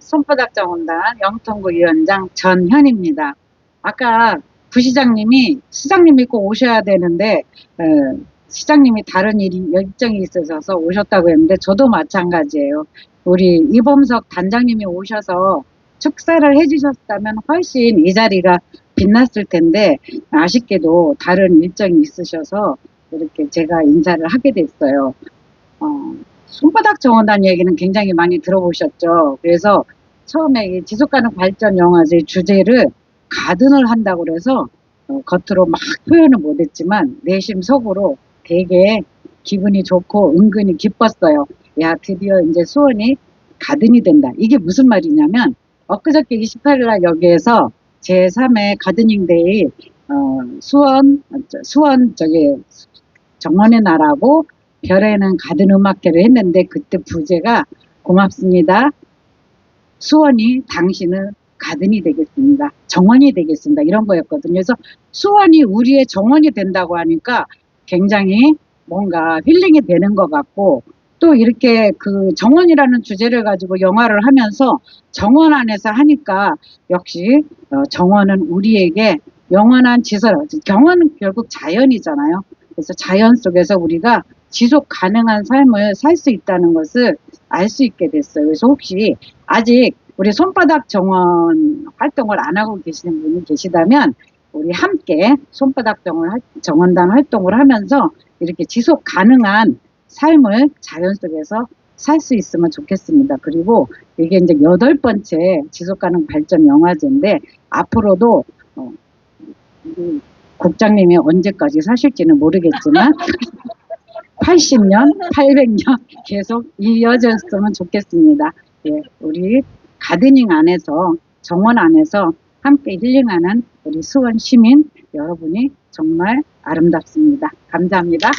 손바닥 정원단 영통구 위원장 전현입니다. 아까 부시장님이 시장님이 꼭 오셔야 되는데 어, 시장님이 다른 일이 일정이 있으셔서 오셨다고 했는데 저도 마찬가지예요. 우리 이범석 단장님이 오셔서 축사를 해주셨다면 훨씬 이 자리가 빛났을 텐데 아쉽게도 다른 일정이 있으셔서 이렇게 제가 인사를 하게 됐어요. 어, 손바닥 정원단 얘기는 굉장히 많이 들어보셨죠. 그래서 처음에 이 지속가능 발전 영화제 주제를 가든을 한다고 그래서 어, 겉으로 막 표현을 못했지만 내심 속으로 되게 기분이 좋고 은근히 기뻤어요. 야 드디어 이제 수원이 가든이 된다. 이게 무슨 말이냐면 엊그저께 28일 날 여기에서 제3회 가드닝 데이 어, 수원 수원 저기 정원의 나라고 별에는 가든 음악회를 했는데 그때 부제가 고맙습니다. 수원이 당신은 가든이 되겠습니다. 정원이 되겠습니다. 이런 거였거든요. 그래서 수원이 우리의 정원이 된다고 하니까 굉장히 뭔가 힐링이 되는 것 같고 또 이렇게 그 정원이라는 주제를 가지고 영화를 하면서 정원 안에서 하니까 역시 어, 정원은 우리에게 영원한 지설, 경원은 결국 자연이잖아요. 그래서 자연 속에서 우리가 지속 가능한 삶을 살 수 있다는 것을 알 수 있게 됐어요. 그래서 혹시 아직 우리 손바닥 정원 활동을 안 하고 계시는 분이 계시다면 우리 함께 손바닥 정원, 활- 정원단 활동을 하면서 이렇게 지속 가능한 삶을 자연 속에서 살 수 있으면 좋겠습니다. 그리고 이게 이제 여덟 번째 지속 가능 발전 영화제인데 앞으로도 어, 우리 국장님이 언제까지 사실지는 모르겠지만 80년, 800년 계속 이어졌으면 좋겠습니다. 예, 우리 가드닝 안에서 정원 안에서 함께 힐링하는 우리 수원 시민 여러분이 정말 아름답습니다. 감사합니다.